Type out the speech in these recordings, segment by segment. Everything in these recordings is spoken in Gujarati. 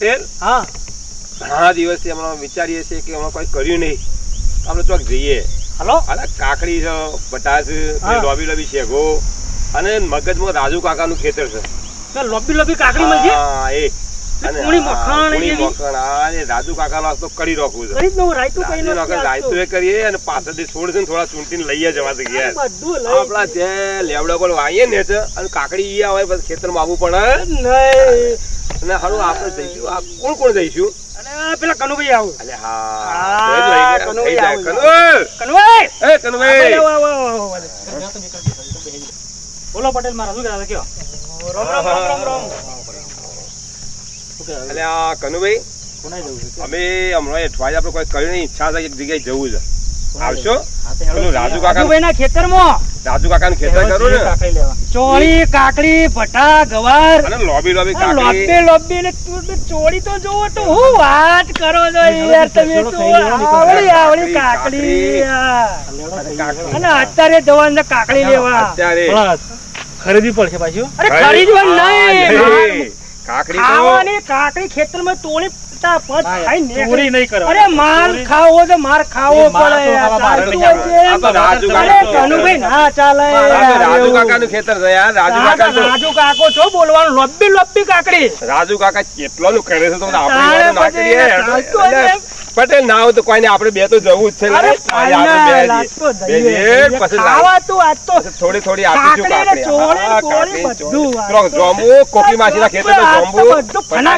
પટેલ હા. ઘણા દિવસથી હમણાં વિચારીએ છીએ કે હમણાં કોઈ કર્યું નહીં. આપણે ચોક જઈએ. હલો? અરે કાકડી છે બટાસ. Lobby lobby શેગો. અને મગજમાં રાજુ કાકાનું ખેતર છે. લોબી લોબી કાકડી મળશે? હા, એ. કુણી મખાણ કુણી મખાણ, હા, અને રાજુ કાકાનો તો કરી રાખવું છે. કરી જ રાયતું કઈ રાજુ રાયતું એ કરીએ અને પાછળથી છોડ છે થોડા ચૂંટીને લઈએ જવા તો ઘેર. બધું લઈ આપણા જે લેવડા પર વાઈએ ને છે અને કાકડી ઈ આવે પછી ખેતરમાં આવવું પડે. નહીં. અને હારું આપણે જઈશું. આ કોણ કોણ જઈશું? અને પેલા કનુભાઈ આવું. અલે હા. કનુભાઈ. કનુભાઈ! એ કનુભાઈ! બોલો પટેલ મારા શું કહેતા કયો રામ રામ રામ રામ રામ અલે આ કનુભાઈ અમે હમણાં અઠવાડિયે આપણે કોઈ કર્યું નહીં. ઈચ્છા છે એક જગ્યાએ જવું છે. આવશો? રાજુ કાકા ના ખેતરમાં રાજુ કાકાનું ખેતર કરું ને? ચોળી કાકડી ભટા ગવાર. અને લોબી લોબી કાકડી. લોબે લોબી ચોળી તો જોવો તો હું વાત કરો છો યાર તમે તો આવડી આવડી કાકડી અને અત્યારે જવાનું કાકડી લેવા. અત્યારે. ખરીદી પડશે પાછું અરે ખરીદવાનું નહીં. નહીં. કાકડી ખાવાની કાકડી ખેતરમાં તોડી નહીં અરે ખાવો તો માર ખાવો પડે રાજુ કાકાનું ના ચાલે રાજુ ખેતર છે યાર રાજુ કાકા તો રાજુ કાકો છો બોલવાનું લોબ્બી લોબ્બી કાકડી. રાજુ કાકા કેટલાનું કરે છે તો આપણે ના કરીએ. પટેલ ના હોય તો કોઈ આપણે બે તો જવું જ છે. થોડી થોડી આપીશું કાકડી? ને કોકી ખેતર તો. પ્રોગ્રામ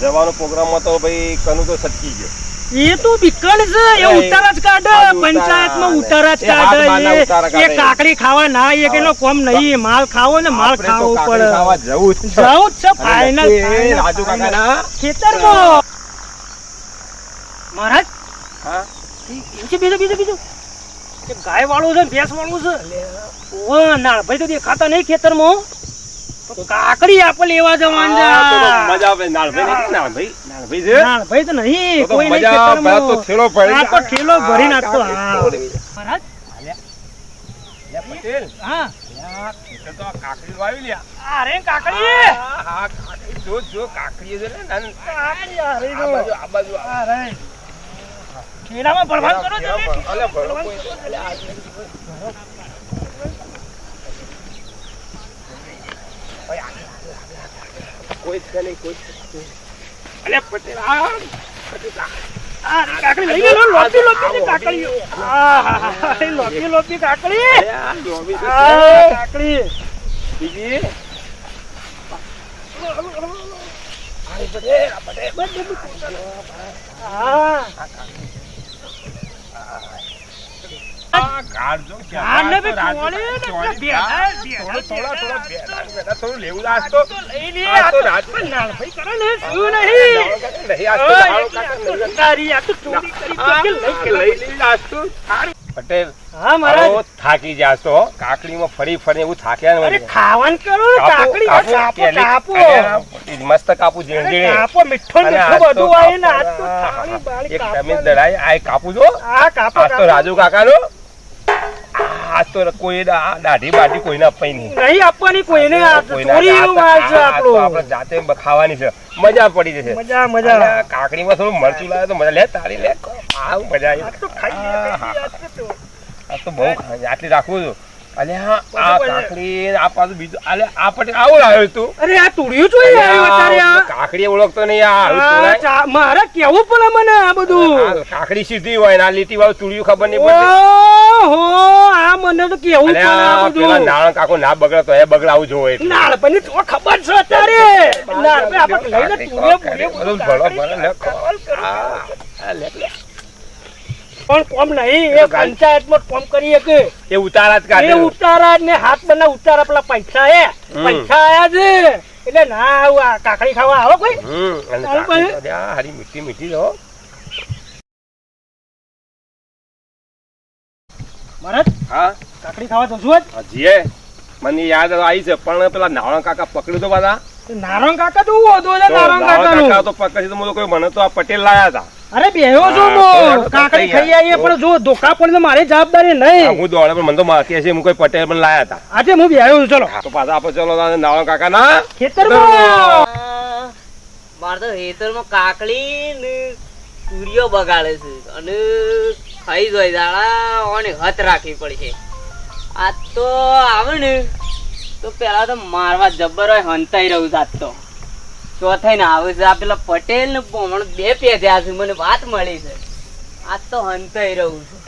જવાનો પ્રોગ્રામમાં તો ભાઈ કનુ તો સટકી ગયો. એ તો બીકણ છે એ ઉતારા જ કાઢે પંચાયતમાં ઉતારા. જ કાઢે એ કાકડી ખાવા ના એ કેનો કોમ નહીં માલ ખાવો ને માલ ખાવો પડે. જવું જ છે. ફાઈનલ રાજુ કાકાના ખેતરમાં. મહારાજ? હા? બીજું બીજું બીજું? ગાય વાળું છે ભેંસ વાળું છે ઓ નાળભાઈ તો દેખાતા નહીં ખેતરમાં કાકડી આપણે લેવા જવાનું. મજા આવે નાળ ભાઈ નાળ નાળભાઈ? છે? તો નહીં કોઈ નહીં મજા તો થેલો ભરી આ તો ઠેલો ભરી નાખતો હા. મહારાજ? લે પટેલ, હા. તો કાકડી વાવી લ્યા. અરે કાકડી. હા, હા, કાકડી જો, જો, કાકડી છે ને, નાની. કાકડી અરે આ બાજુ, આ અરે ખેડામાં ભરવાન કરો તમે અલે, ભરો કોઈ. અલે, આ કોઈ છે કોઈ છે નહીં. અલે, પટેલ, પટેલ, હા, પટેલ, ને ને ને કાકા થાકી જાશો કાકડી કાકડીમાં ફરી ફરી એવું થાક્યા ને. ખાવાનું કરો કાકડી મસ્ત કાપું મીઠો મીઠું બધું આવે ને તો એક તમે ને. આ કાપું જો આ કાપો આ તો કાપો. રાજુ કાકાનો આ તો કોઈ દાઢી બાઢી કોઈને આપવાની નહીં. નહીં આપવાની કોઈને આ ચોરી એવું માલ છે આ- આ આપણું. આપણે જાતે ખાવાની છે. મજા પડી જશે. મજા મજા. કાકડીમાં થોડું મરચું લાવે તો મજા. લે તાળી લે. આવ મજા આવી. આ. આ. આ તો. બહુ આટલી રાખવું છું. અલે હા આ કાકડી આ પાછું બીજું અલે આ પટેલ આવું લાવ્યો તું અરે આ તુડિયું જોઈ આવ્યું અત્યારે આ. કાકડી ઓળખતો નહીં આ મારે કેવું પડે મને આ બધું? કાકડી સીધી હોય ને આ લીટી વાળું તુડિયું ખબર નહીં પડતી. ઓહો આ મને તો કેવું પડે આ પેલા બધું? નાણાં કાકો ના બગડે તો એ બગડાવું જોવે નાળ પણ તો ખબર છે અત્યારે. નાળભાઈ આપણે લઈને તુડિયું બુડિયો બધું ભલો ભલો લે. કરી. પણ કોમ નહીં એ પંચાયતમાં કોમ કરીએ કે એ ઉતારા જ એ ઉતારા ને હાથ બના ઉતારા પેલા પૈસા એ પૈસા આયા છે. એટલે ના આવું કાકડી ખાવા આવો કોઈ? હારી મીઠી મીઠી રહો મહારાજ હા? કાકડી ખાવા જશું જ હજી મને યાદ આવી છે પણ પેલા નારણ કાકા પકડ્યું તો બધા નારણ કાકા તો નાણાં કાકા તો પકડી તો કોઈ મને તો આ પટેલ લાયા હતા. અરે બેહો છો મો તો કાકડી ખાઈ આવીએ પણ જો ધોકા પડે તો મારી જવાબદારી નહીં. હું દોડે પણ મને તો માથી છે હું કોઈ પટેલ પણ લાયા હતા. આજે હું બેહો છું ચલો. તો પાછા આપો ચલો નાળો કાકા ના? ખેતરમાં. મારે તો હેતરમાં કાકડી ને સૂર્યો બગાડે છે અને ખાઈ જાય દાડા અને હથ રાખવી પડશે. આ તો આવે ને તો પેલા તો મારવા જબ્બર હોય હંતાઈ રહ્યું જાત આજ તો ચોથાઈ ને આવે છે. આ પેલા પટેલ ને પોમણ બે પેધ્યા છે. મને વાત મળી છે. આજ તો હંતાઈ રહું છું.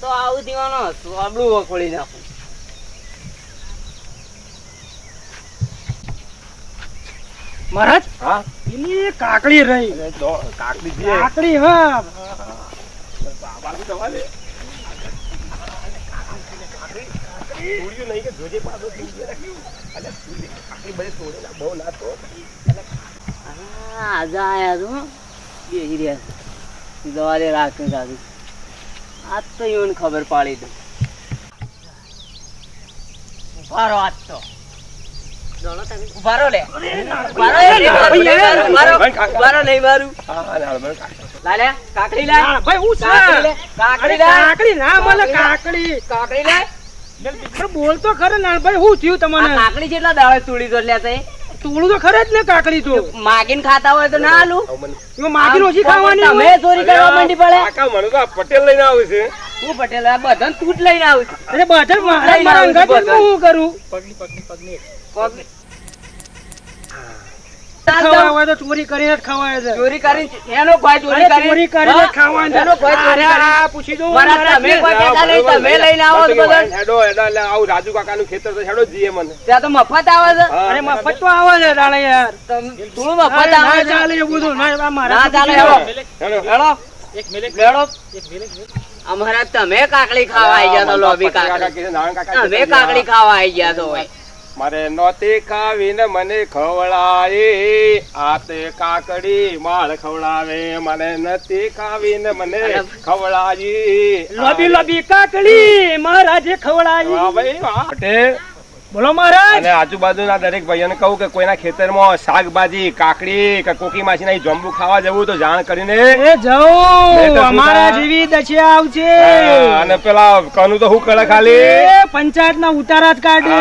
તો આવું દીવાનો સોબડું વખોડી નાખું. મહારાજ હા? એની કાકડી રહી. કાકડી કાકડી હા. બાબા દવા. તોડ્યું નહીં કે જોજે પાછો તોડી રાખ્યું. અલ્યા, તોડી. કાકડી બધી તોડેલા બહુ ના તોડ. આજે આયા છો બેસી રહ્યા દવારે રાખે દાદુ આજ તો એવું ખબર પાડી દઉં. ઉભારો આજ તો. ઉભારો લે. ઉભારો નહીં મારું. કાકડી. લે, કાકડી લે. કાકડી ના મળે કાકડી કાકડી. લે. પણ બોલ તો ખરે ના ભાઈ હું થયું તમને કાકડી જેટલા દાડે તોડી તો લેતા તે તોડું તો ખરે જ ને કાકડી તો. માગીને ખાતા હોય તો ના આલું? માગીન એમાં ઓછી ખાવાની તમે ચોરી કરવા માંડી પડે? કાકા, મને તો આ પટેલ લઈને આવે છે. હું પટેલ? આ બધાને તૂટ લઈને આવું છું અરે બધા મારા મારા આવું હું કરું? પગની હું કરું પગ- ખાવા હોય તો ચોરી કરીને જ ખવાય છે. ચોરી કરીને એનો કોઈ ચોરી અરે ચોરી કરીને ખાવાનું એનો કોઈ ચોરી અરે પૂછી દઉં. મારા મારા તમે કોઈ ના, નહીં, તમે લઈને આવો છો બધા. હેડો, હેડો, એટલે આવું રાજુ કાકાનું ખેતર તો હેડો જ મને. ત્યાં તો મફત આવે છે. અરે મફત તો આવે છે દાડે યાર. થોડું મફત આવે છે? ચાલે બધું ના મારા ના ચાલે હેડો. હેડો. અમારા તમે કાકડી ખાવા આવી ગયા તો લોબી કાકડી. તમે કાકડી ખાવા આવી ગયા તો હોય. મારે નોતી ખાવીને મને ખવડાવી. આતે કાકડી માળ ખવડાવે. મને નતી ખાવીને મને ખવડાવી. લોબી લોબી કાકડી મહારાજે ખવડાવી. ભાઈ બોલો મહારાજ. અને આજુબાજુના દરેક ભાઈઓને કહું કે કોઈના ખેતરમાં શાકભાજી કાકડી કે કોકી માછીના જોંબુ ખાવા જવું તો જાણ કરીને એ જવું અમારા? જેવી દશા આવશે અને પેલા કનું તો હું કરે ખાલી? પંચાયતના ઉતારા જ કાઢે.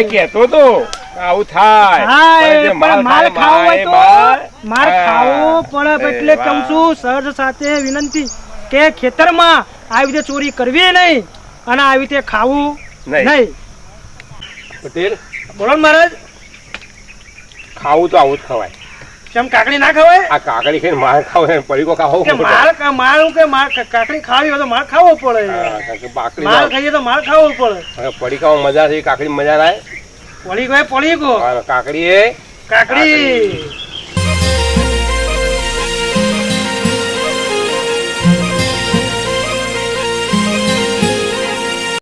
એ કહેતો તો. આવું થાય. માલ ખાવો હોય તો માલ ખાવો પડે. એટલે કહું છું સર સાથે વિનંતી કે ખેતરમાં આવી રીતે ચોરી કરવી નહીં અને આવી રીતે ખાવું નહીં. પટેલ. બોલો ને મહારાજ. ખાવું તો આવું જ ખવાય. કેમ કાકડી ના ખવાય? આ કાકડી ખાઈને માર ખાવ ને પડીકો ખાવો કે માલ મારું કે માર કાકડી ખાવી હોય તો માલ ખાવો પડે. બાકડી માર ખાઈએ તો માલ ખાવો પડે. પડી ખાવા મજા છે કાકડી મજા ના પડી ગયો પડી ગયો અને કાકડી એ કાકડી.